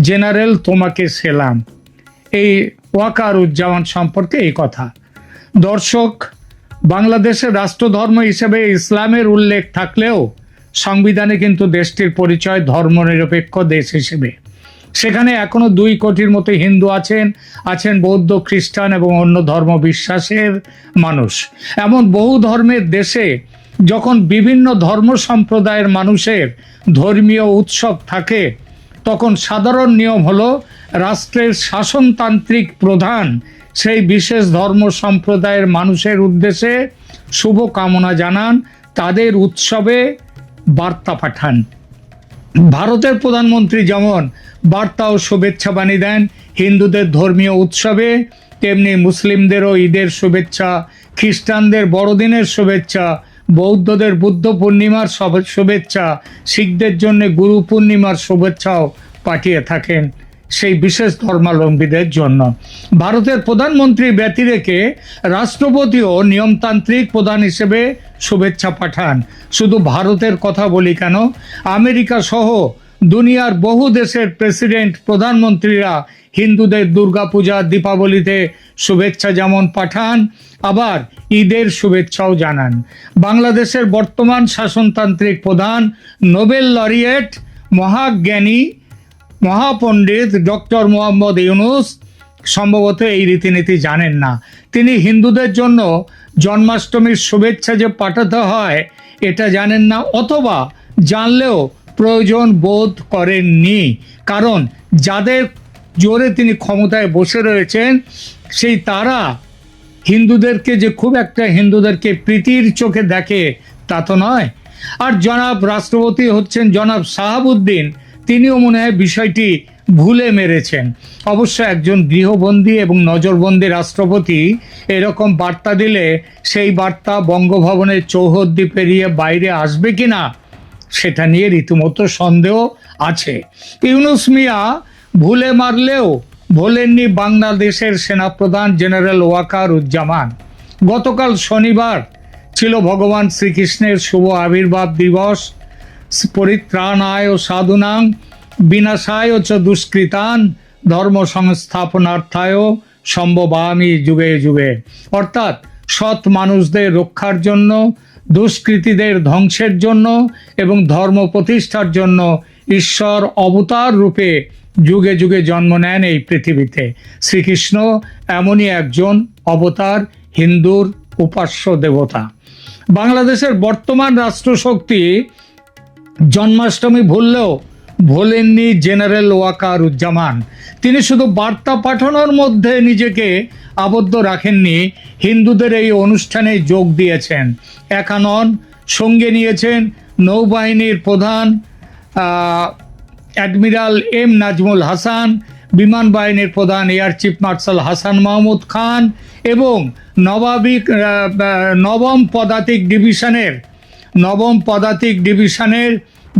General তোমাকে সেলাম। এই ওয়াকারুজ্জামান সম্পর্কে এই কথা। দর্শক, বাংলাদেশের রাষ্ট্রধর্ম হিসেবে ইসলামের উল্লেখ থাকলেও সংবিধানে কিন্তু দেশটির পরিচয় ধর্মনিরপেক্ষ দেশ হিসেবে। সেখানে এখনও দুই কোটির মতো হিন্দু আছেন আছেন বৌদ্ধ খ্রিস্টান এবং অন্য ধর্ম বিশ্বাসের মানুষ। এমন বহু ধর্মের দেশে যখন বিভিন্ন ধর্ম সম্প্রদায়ের মানুষের ধর্মীয় উৎসব থাকে তখন সাধারণ নিয়ম হলো, রাষ্ট্রের শাসনতান্ত্রিক প্রধান সেই বিশেষ ধর্ম সম্প্রদায়ের মানুষের উদ্দেশ্যে শুভ কামনা জানান, তাদের উৎসবে বার্তা পাঠান। ভারতের প্রধানমন্ত্রী যেমন বার্তা ও শুভেচ্ছা বাণী দেন, হিন্দুদের ধর্মীয় উৎসবে, তেমনি মুসলিমদেরও ঈদের শুভেচ্ছা, খ্রিস্টানদের বড়দিনের শুভেচ্ছা বৌদ্ধদের বুদ্ধ পূর্ণিমার শুভেচ্ছা। শিখদের জন্য গুরু পূর্ণিমার শুভেচ্ছাও পাঠিয়ে থাকেন সেই বিশেষ ধর্মাবলম্বীদের জন্য। ভারতের প্রধানমন্ত্রী ব্যতি রেখে রাষ্ট্রপতিও নিয়মতান্ত্রিক প্রধান হিসেবে শুভেচ্ছা পাঠান। শুধু ভারতের কথা বলি কেন? আমেরিকা সহ দুনিয়ার বহু দেশের প্রেসিডেন্ট প্রধানমন্ত্রীরা হিন্দুদের দুর্গাপূজা, দীপাবলিতে শুভেচ্ছা যেমন পাঠান, আবার ঈদের শুভেচ্ছাও জানান। বাংলাদেশের বর্তমান শাসনতান্ত্রিক প্রধান, নোবেল লরিয়েট, মহাজ্ঞানী, মহাপণ্ডিত ডক্টর মোহাম্মদ ইউনুস সম্ভবত এই রীতিনীতি জানেন না। তিনি হিন্দুদের জন্য জন্মাষ্টমীর শুভেচ্ছা যে পাঠাতে হয়, এটা জানেন না, অথবা জানলেও প্রয়োজন বোধ করেননি। কারণ যাদের জোরে তিনি ক্ষমতায় বসে রয়েছেন সেই তারা হিন্দুদেরকে যে খুব একটা হিন্দুদেরকে প্রীতির চোখে দেখে, তা তো নয়। আর জনাব রাষ্ট্রপতি হচ্ছেন জনাব সাহাবুদ্দিন তিনিও মনে হয় বিষয়টি ভুলে মেরেছেন। অবশ্য একজন গৃহবন্দী এবং নজরবন্দী রাষ্ট্রপতি এরকম বার্তা দিলে সেই বার্তা বঙ্গভবনের চৌহদ্দি পেরিয়ে বাইরে আসবে কি না সেটা নিয়ে রীতিমতো সন্দেহ আছে। ইউনুস মিয়া ভুলে মারলেও ভোলেননি বাংলাদেশের সেনাপ্রধান জেনারেল ওয়াকার উজ্জামান গতকাল শনিবার ছিল ভগবান শ্রীকৃষ্ণের শুভ আবির্ভাব দিবস। পরিত্রাণায় ও সাধুনাং, বিনাশায় চ দুষ্কৃতান, ধর্ম সংস্থাপনার্থায় সম্ভবামি যুগে যুগে। অর্থাৎ সৎ মানুষদের রক্ষার জন্য, দুষ্কৃতীদের ধ্বংসের জন্য এবং ধর্ম প্রতিষ্ঠার জন্য ঈশ্বর অবতার রূপে যুগে যুগে জন্ম নেন এই পৃথিবীতে। শ্রীকৃষ্ণ এমনই একজন অবতার, হিন্দুর উপাস্য দেবতা। বাংলাদেশের বর্তমান রাষ্ট্রশক্তি জন্মাষ্টমী ভুললেও ভোলেননি জেনারেল ওয়াকার উজ্জামান তিনি শুধু বার্তা পাঠানোর মধ্যে নিজেকে আবদ্ধ রাখেননি, হিন্দুদের এই অনুষ্ঠানে যোগ দিয়েছেন। একানন সঙ্গে নিয়েছেন নৌবাহিনীর প্রধান অ্যাডমিরাল এম নাজমুল হাসান, বিমান বাহিনীর প্রধান air chief marshal Hasan Mahmud Khan এবং নবাবিক নবম পদাতিক ডিভিশনের, নবম পদাতিক ডিভিশনের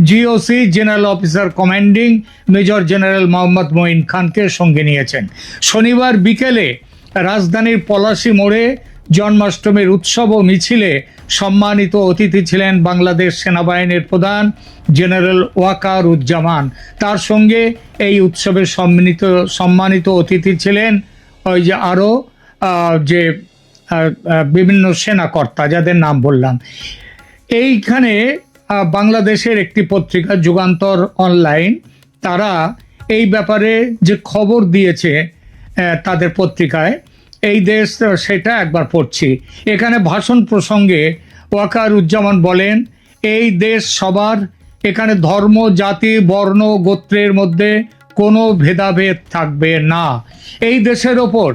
GOC general officer commanding major general Mohammad Moin খানকে সঙ্গে নিয়েছেন। শনিবার বিকেলে রাজধানীর পলাশী মোড়ে জন্মাষ্টমীর উৎসব ও মিছিলে সম্মানিত অতিথি ছিলেন বাংলাদেশ সেনাবাহিনীর প্রধান জেনারেল ওয়াকার উজ্জামান তার সঙ্গে এই উৎসবে সম্মানিত সম্মানিত অতিথি ছিলেন ওই যে আরও যে বিভিন্ন সেনাকর্তা, যাদের নাম বললাম। এইখানে বাংলাদেশের একটি পত্রিকা, যুগান্তর অনলাইন, তারা এই ব্যাপারে যে খবর দিয়েছে তাদের পত্রিকায় এই দেশ সেটা একবার পড়ছি। এখানে ভাষণ প্রসঙ্গে ওয়াকার উজ্জামান বলেন, এই দেশ সবার, এখানে ধর্ম, জাতি, বর্ণ, গোত্রের মধ্যে কোনো ভেদাভেদ থাকবে না। এই দেশের ওপর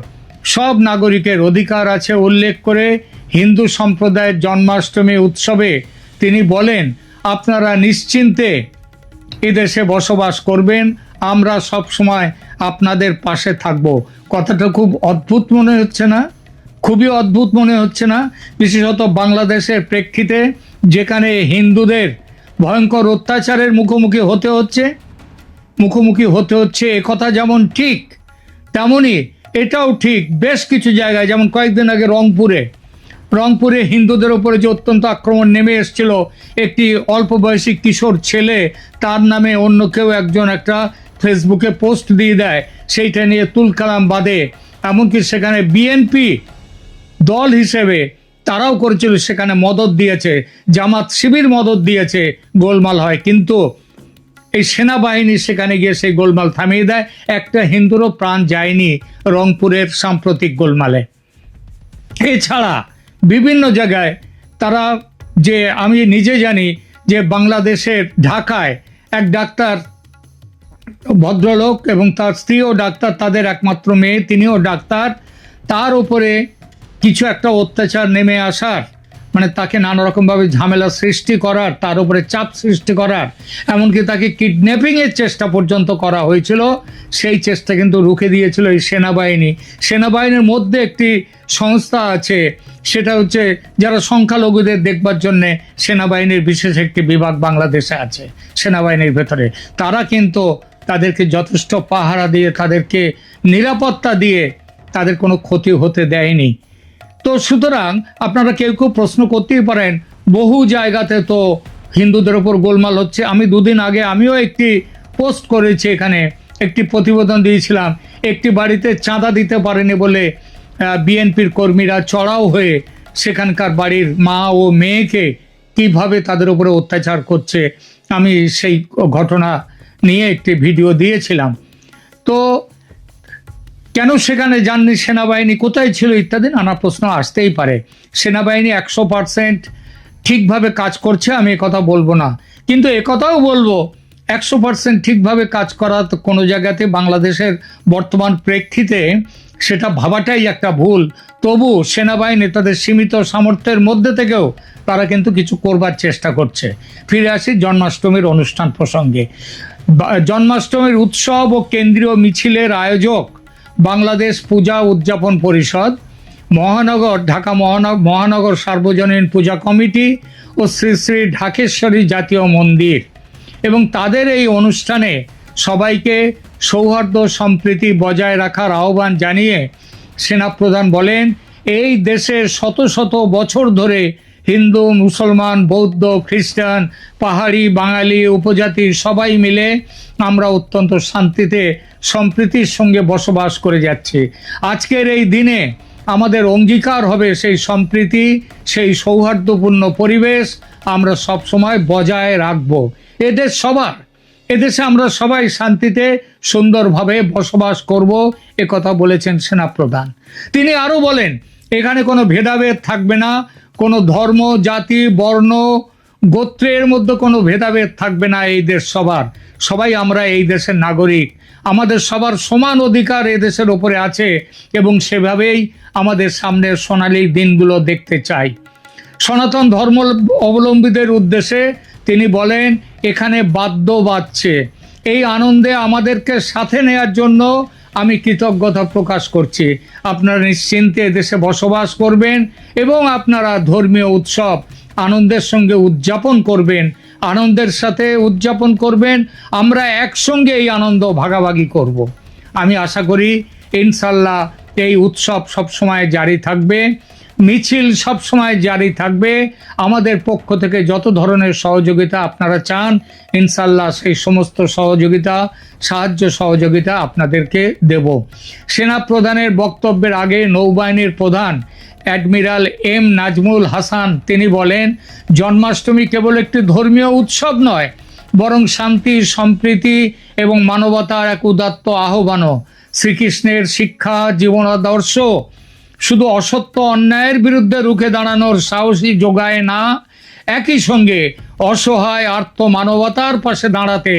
সব নাগরিকের অধিকার আছে উল্লেখ করে হিন্দু সম্প্রদায়ের জন্মাষ্টমী উৎসবে তিনি বলেন, আপনারা নিশ্চিন্তে এদেশে বসবাস করবেন আমরা সব সময় আপনাদের পাশে থাকব। কথাটা খুব অদ্ভুত মনে হচ্ছে না? খুবই অদ্ভুত মনে হচ্ছে না? বিশেষত বাংলাদেশের প্রেক্ষিতে, যেখানে হিন্দুদের ভয়ঙ্কর অত্যাচারের মুখোমুখি হতে হচ্ছে, মুখোমুখি হতে হচ্ছে একথা যেমন ঠিক তেমনই এটাও ঠিক বেশ কিছু জায়গায়, যেমন কয়েকদিন আগে রংপুরে। রংপুরে হিন্দুদের ওপরে যে অত্যন্ত আক্রমণ নেমে এসেছিল, একটি অল্প বয়সী কিশোর ছেলে, তার নামে অন্য কেউ একজন একটা ফেসবুকে পোস্ট দিয়ে দেয়, সেইটা নিয়ে তুলকালাম বাদে। এমনকি সেখানে বিএনপি দল হিসেবে তারাও করেছিল, সেখানে মদত দিয়েছে, জামাত শিবির মদত দিয়েছে, গোলমাল হয়। কিন্তু এই সেনাবাহিনী সেখানে গিয়ে সেই গোলমাল থামিয়ে দেয়। একটা হিন্দুরও প্রাণ যায়নি রংপুরের সাম্প্রতিক গোলমালে। এছাড়া বিভিন্ন জায়গায় তারা যে, আমি নিজে জানি যে, বাংলাদেশের ঢাকায় এক ডাক্তার ভদ্রলোক এবং তার স্ত্রীও ডাক্তার তাদের একমাত্র মেয়ে, তিনিও ডাক্তার। তার উপরে কিছু একটা অত্যাচার নেমে আসার মানে তাকে নানা রকমভাবে ঝামেলা সৃষ্টি করার, তার উপরে চাপ সৃষ্টি করার, এমনকি তাকে কিডন্যাপিংয়ের চেষ্টা পর্যন্ত করা হয়েছিল, সেই চেষ্টা কিন্তু রুখে দিয়েছিল এই সেনাবাহিনী। সেনাবাহিনীর মধ্যে একটি সংস্থা আছে, সেটা হচ্ছে যারা সংখ্যালঘুদের দেখবার জন্যে সেনাবাহিনীর বিশেষ একটি বিভাগ বাংলাদেশে আছে, সেনাবাহিনীর ভেতরে। তারা কিন্তু তাদেরকে যথেষ্ট পাহারা দিয়ে, তাদেরকে নিরাপত্তা দিয়ে তাদের কোনো ক্ষতি হতে দেয়নি। তো সুতরাং আপনারা কেউ কেউ প্রশ্ন করতেই পারেন, বহু জায়গাতে তো হিন্দুদের ওপর গোলমাল হচ্ছে। আমি দুদিন আগে আমিও একটি পোস্ট করেছি এখানে, একটি প্রতিবেদন দিয়েছিলাম। একটি বাড়িতে চাঁদা দিতে পারেনি বলে বিএনপির কর্মীরা চড়াও হয়ে সেখানকার বাড়ির মা ও মেয়েকে কীভাবে তাদের উপরে অত্যাচার করছে, আমি সেই ঘটনা নিয়ে একটি ভিডিও দিয়েছিলাম। তো কেন সেখানে যাননি সেনাবাহিনী? কোথায় ছিল ইত্যাদি নানা প্রশ্ন আসতেই পারে। সেনাবাহিনী একশো পার্সেন্ট ঠিকভাবে কাজ করছে, আমি কথা বলব না। কিন্তু একথাও বলব, একশো পার্সেন্ট ঠিকভাবে কাজ করা তো কোনো জায়গাতে বাংলাদেশের বর্তমান প্রেক্ষিতে সেটা ভাবাটাই একটা ভুল। তবু সেনাবাহিনী তাদের সীমিত সামর্থ্যের মধ্যে থেকেও তারা কিন্তু কিছু করবার চেষ্টা করছে। ফিরে আসি জন্মাষ্টমীর অনুষ্ঠান প্রসঙ্গে। জন্মাষ্টমীর উৎসব ও কেন্দ্রীয় মিছিলের আয়োজক বাংলাদেশ পূজা উদযাপন পরিষদ, মহানগর, ঢাকা মহানগর মহানগর সার্বজনীন পূজা কমিটি ও শ্রী শ্রী ঢাকেশ্বরী জাতীয় মন্দির এবং তাদের এই অনুষ্ঠানে সবাইকে সৌহার্দ্য সম্প্রীতি বজায় রাখার আহ্বান জানিয়ে সেনাপ্রধান বলেন, এই দেশের শত শত বছর ধরে হিন্দু, মুসলমান, বৌদ্ধ, খ্রিস্টান, পাহাড়ি, বাঙালি, উপজাতি সবাই মিলে আমরা অত্যন্ত শান্তিতে, সম্প্রীতির সঙ্গে বসবাস করে যাচ্ছি। আজকের এই দিনে আমাদের অঙ্গীকার হবে সেই সম্প্রীতি, সেই সৌহার্দ্যপূর্ণ পরিবেশ আমরা সব সময় বজায় রাখব। এদের সবার, এদেশে আমরা সবাই শান্তিতে, সুন্দরভাবে বসবাস করব, এ কথা বলেছেন সেনাপ্রধান। তিনি আরও বলেন, এখানে কোনো ভেদাভেদ থাকবে না কোনো ধর্ম, জাতি, বর্ণ, গোত্রের মধ্যে কোনো ভেদাভেদ থাকবে না এই দেশ সবার। সবাই আমরা এই দেশের নাগরিক। আমাদের সবার সমান অধিকার এই দেশের ওপরে আছে এবং সেভাবেই আমাদের সামনের সোনালী দিনগুলো দেখতে চাই। সনাতন ধর্ম অবলম্বীদের উদ্দেশ্যে তিনি বলেন, এখানে বাদ্য বাজছে এই আনন্দে আমাদেরকে সাথে নেয়ার জন্য আমি কৃতজ্ঞতা প্রকাশ করছি আপনারা নিশ্চিন্তে দেশে বসবাস করবেন এবং আপনারা ধর্মীয় উৎসব আনন্দের সঙ্গে উদযাপন করবেন, আনন্দের সাথে উদযাপন করবেন, আমরা একসঙ্গে এই আনন্দ ভাগাভাগি করব। আমি আশা করি, ইনশাল্লাহ এই উৎসব সবসময় জারি থাকবে, মিছিল সবসময় জারি থাকবে। আমাদের পক্ষ থেকে যত ধরনের সহযোগিতা আপনারা চান ইনশাল্লাহ সেই সমস্ত সহযোগিতা, সাহায্য সহযোগিতা আপনাদেরকে দেব। সেনা প্রধানের বক্তব্যের আগে নৌবাহিনীর প্রধান অ্যাডমিরাল এম নাজমুল হাসান, তিনি বলেন, জন্মাষ্টমী কেবল একটি ধর্মীয় উৎসব নয়, বরং শান্তি, সম্প্রীতি এবং মানবতার এক উদাত্ত আহ্বানও। শ্রীকৃষ্ণের শিক্ষা জীবনাদর্শ শুধু অসত্য অন্যায়ের বিরুদ্ধে রুখে দাঁড়ানোর সাহসী যোগায় না, একই সঙ্গে অসহায় আর্ত মানবতার পাশে দাঁড়াতে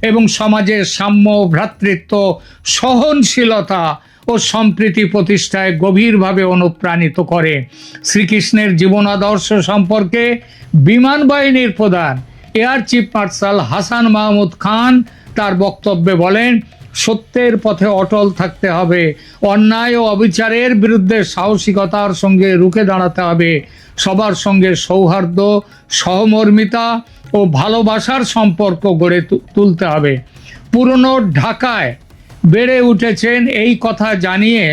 এবং সমাজের সাম্য, ভ্রাতৃত্ব, সহনশীলতা ও সম্প্রীতি প্রতিষ্ঠায় গভীরভাবে অনুপ্রাণিত করে। শ্রীকৃষ্ণের জীবনাদর্শ সম্পর্কে বিমান বাহিনীর প্রধান air chief marshal Hasan Mahmud Khan তার বক্তব্যে বলেন সত্যের পথে অটল থাকতে হবে। অন্যায় ও অবিচারের বিরুদ্ধে সাহসিকতার সঙ্গে রুখে দাঁড়াতে হবে। সবার সঙ্গে সৌহার্দ্য, সহমর্মিতা ও ভালোবাসার সম্পর্ক গড়ে তুলতে হবে। পুরনো ঢাকায় বেড়ে উঠেছেন এই কথা জানিয়ে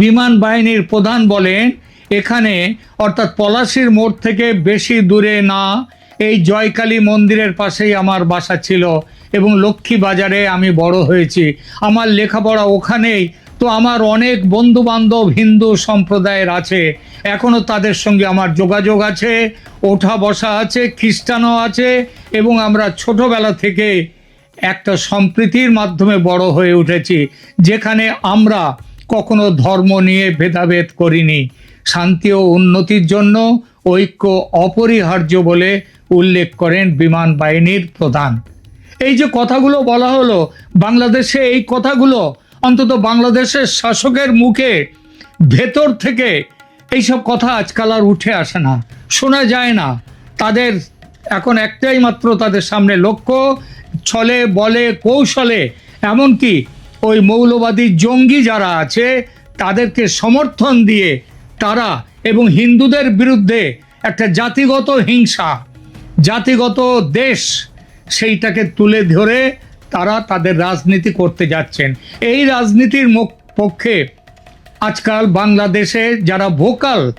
বিমান বাহিনীর প্রধান বলেন, এখানে অর্থাৎ পলাশির মোড় থেকে বেশি দূরে না, এই জয়কালী মন্দিরের পাশেই আমার বাসা ছিল। এবং লক্ষ্মী বাজারে আমি বড় হয়েছি। আমার লেখাপড়া ওখানেই। তো আমার অনেক বন্ধু বান্ধব হিন্দু সম্প্রদায়ের আছে। এখনও তাদের সঙ্গে আমার যোগাযোগ আছে, ওঠা বসা আছে, খ্রিস্টানও আছে এবং আমরা ছোটবেলা থেকে একটা সম্প্রীতির মাধ্যমে বড় হয়ে উঠেছি, যেখানে আমরা কখনো ধর্ম নিয়ে ভেদাভেদ করিনি। শান্তি ও উন্নতির জন্য ঐক্য অপরিহার্য বলে উল্লেখ করেন বিমান বাহিনীর প্রধান। এই যে কথাগুলো বলা হলো, বাংলাদেশে এই কথাগুলো অন্তত বাংলাদেশের শাসকের মুখে ভেতর থেকে এইসব কথা আজকাল আর উঠে আসে না, শোনা যায় না। তাদের এখন একটাই মাত্র তাদের সামনে লক্ষ্য, ছলে বলে কৌশলে, এমনকি ওই মৌলবাদী জঙ্গি যারা আছে, তাদেরকে সমর্থন দিয়ে তারা এবং হিন্দুদের বিরুদ্ধে একটা জাতিগত হিংসা, জাতিগত দেশ সেইটাকে তুলে ধরে তারা তাদের রাজনীতি করতে যাচ্ছেন। এই রাজনীতির পক্ষে আজকাল বাংলাদেশে যারা ভোকাল,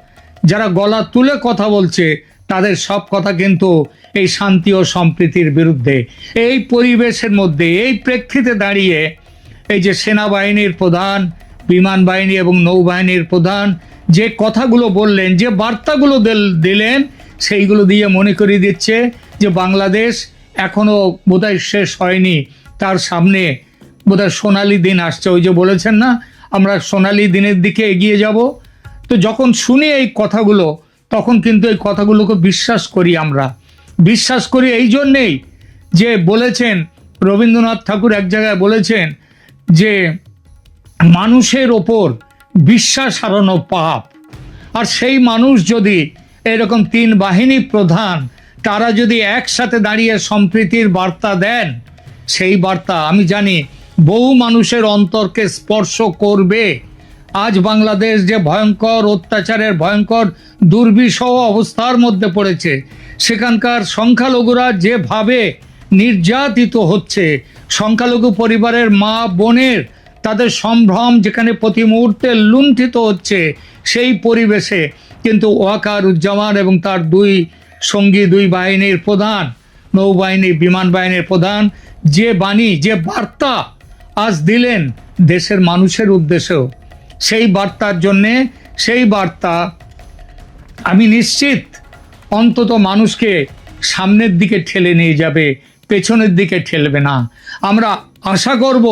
যারা গলা তুলে কথা বলছে, তাদের সব কথা কিন্তু এই শান্তি ও সম্প্রীতির বিরুদ্ধে। এই পরিবেশের মধ্যে, এই প্রেক্ষিতে দাঁড়িয়ে এই যে সেনাবাহিনীর প্রধান, বিমান বাহিনী এবং নৌবাহিনীর প্রধান যে কথাগুলো বললেন, যে বার্তাগুলো দিল- দিলেন, সেইগুলো দিয়ে মনে করিয়ে দিচ্ছে যে বাংলাদেশ এখনও বোধহয় শেষ হয়নি। তার সামনে বোধহয় সোনালি দিন আসছে। ওই যে বলেছেন না, আমরা সোনালি দিনের দিকে এগিয়ে যাব। তো যখন শুনি এই কথাগুলো, তখন কিন্তু এই কথাগুলোকে বিশ্বাস করি আমরা। বিশ্বাস করি এই জন্যেই যে বলেছেন, রবীন্দ্রনাথ ঠাকুর এক জায়গায় বলেছেন যে, মানুষের ওপর বিশ্বাস হারানো পাপ। আর সেই মানুষ যদি এরকম তিন বাহিনী প্রধান তারা যদি একসাথে দাঁড়িয়ে সম্প্রীতির বার্তা দেন, সেই বার্তা, আমি জানি, বহু মানুষের অন্তরকে স্পর্শ করবে। আজ বাংলাদেশ যে ভয়ঙ্কর অত্যাচারের, ভয়ঙ্কর দুর্বিষহ অবস্থার মধ্যে পড়েছে, সেখানকার সংখ্যালঘুরা যেভাবে নির্যাতিত হচ্ছে, সংখ্যালঘু পরিবারের মা বোনের তাদের সম্ভ্রম যেখানে প্রতি মুহূর্তে লুণ্ঠিত হচ্ছে, সেই পরিবেশে কিন্তু ওয়াকারুজ্জামান এবং তার দুই সঙ্গী দুই বাহিনীর প্রধান, নৌবাহিনী, বিমান বাহিনীর প্রধান, যে বাণী, যে বার্তা আজ দিলেন দেশের মানুষের উদ্দেশ্যেও, সেই বার্তার জন্যে, সেই বার্তা আমি নিশ্চিত অন্তত মানুষকে সামনের দিকে ঠেলে নিয়ে যাবে, পেছনের দিকে ঠেলবে না। আমরা আশা করব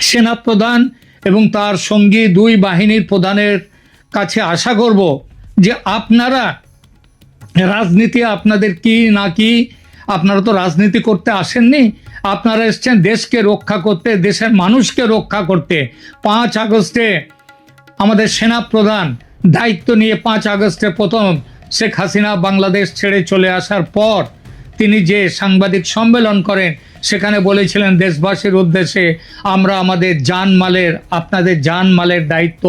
সেনাপ্রধান এবং তার সঙ্গী দুই বাহিনীর প্রধানের কাছে আশা করব যে আপনারা রাজনীতি আপনাদের কি না কি? আপনারা তো রাজনীতি করতে আসেননি। আপনারা এসছেন দেশকে রক্ষা করতে, দেশের মানুষকে রক্ষা করতে। পাঁচ আগস্টে আমাদের সেনা প্রধান দায়িত্ব নিয়ে পাঁচ আগস্টে প্রথম শেখ হাসিনা বাংলাদেশ ছেড়ে চলে আসার পর তিনি যে সাংবাদিক সম্মেলন করেন, সেখানে বলেছিলেন, দেশবাসীর উদ্দেশ্যে আমরা আমাদের জানমালের, আপনাদের জানমালের দায়িত্ব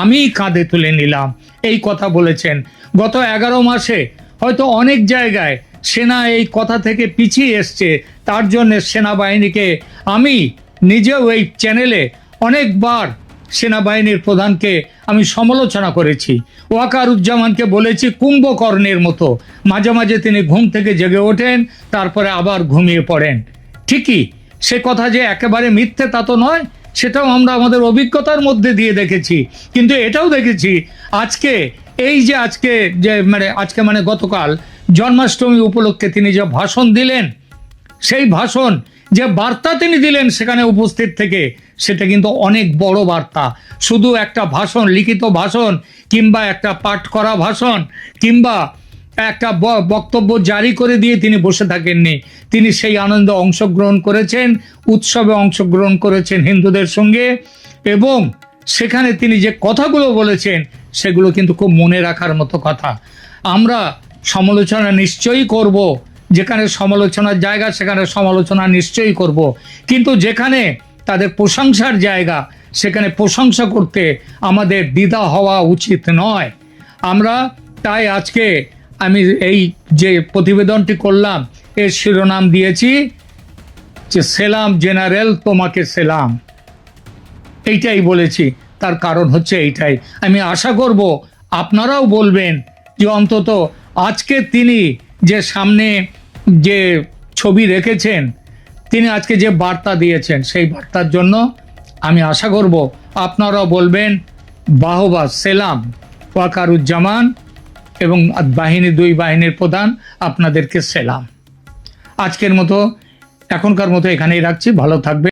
আমি কাঁধে তুলে নিলাম। এই কথা বলেছেন। গত এগারো মাসে হয়তো অনেক জায়গায় সেনা এই কথা থেকে পিছিয়ে এসছে। তার জন্য সেনাবাহিনীকে আমি নিজেও এই চ্যানেলে অনেকবার সেনাবাহিনীর প্রধানকে আমি সমালোচনা করেছি। ওয়াকারুজ্জামানকে বলেছি, কুম্ভকর্ণের মতো। মাঝে মাঝে তিনি ঘুম থেকে জেগে ওঠেন, তারপরে আবার ঘুমিয়ে পড়েন। ঠিকই, সে কথা যে একেবারে মিথ্যে তা তো নয়, সেটাও আমরা আমাদের অভিজ্ঞতার মধ্যে দিয়ে দেখেছি। কিন্তু এটাও দেখেছি, আজকে, এই যে আজকে যে মানে আজকে মানে গতকাল জন্মাষ্টমী উপলক্ষে তিনি যে ভাষণ দিলেন, সেই ভাষণ যে বার্তা তিনি দিলেন সেখানে উপস্থিত থেকে সেটা কিন্তু অনেক বড় বার্তা। শুধু একটা ভাষণ, লিখিত ভাষণ, কিংবা একটা পাঠ করা ভাষণ, কিংবা একটা বক্তব্য জারি করে দিয়ে তিনি বসে থাকেননি। তিনি সেই আনন্দে অংশগ্রহণ করেছেন, উৎসবে অংশগ্রহণ করেছেন হিন্দুদের সঙ্গে এবং সেখানে তিনি যে কথাগুলো বলেছেন, সেগুলো কিন্তু খুব মনে রাখার মতো কথা। আমরা সমালোচনা নিশ্চয়ই করব, যেখানে সমালোচনার জায়গা, সেখানে সমালোচনা নিশ্চয়ই করব। কিন্তু যেখানে তাদের প্রশংসার জায়গা, সেখানে প্রশংসা করতে আমাদের দ্বিধা হওয়া উচিত নয়। আমরা তাই আজকে আমি এই যে প্রতিবেদনটি করলাম, এর শিরোনাম দিয়েছি যে সেলাম জেনারেল, তোমাকে সেলাম। এইটাই বলেছি, তার কারণ হচ্ছে এইটাই। আমি আশা করব আপনারাও বলবেন যে অন্তত আজকে তিনি যে সামনে যে ছবি রেখেছেন তিনি আজকে যে বার্তা দিয়েছেন, সেই বার্তার জন্য আমি আশা করব আপনারাও বলবেন, বাহবা, সেলাম, ওয়াকারুজ্জামান এবং বাহিনী, দুই বাহিনীর প্রধান, আপনাদেরকে সেলাম। আজকের মতো, এখনকার মতো এখানেই রাখছি। ভালো থাকবে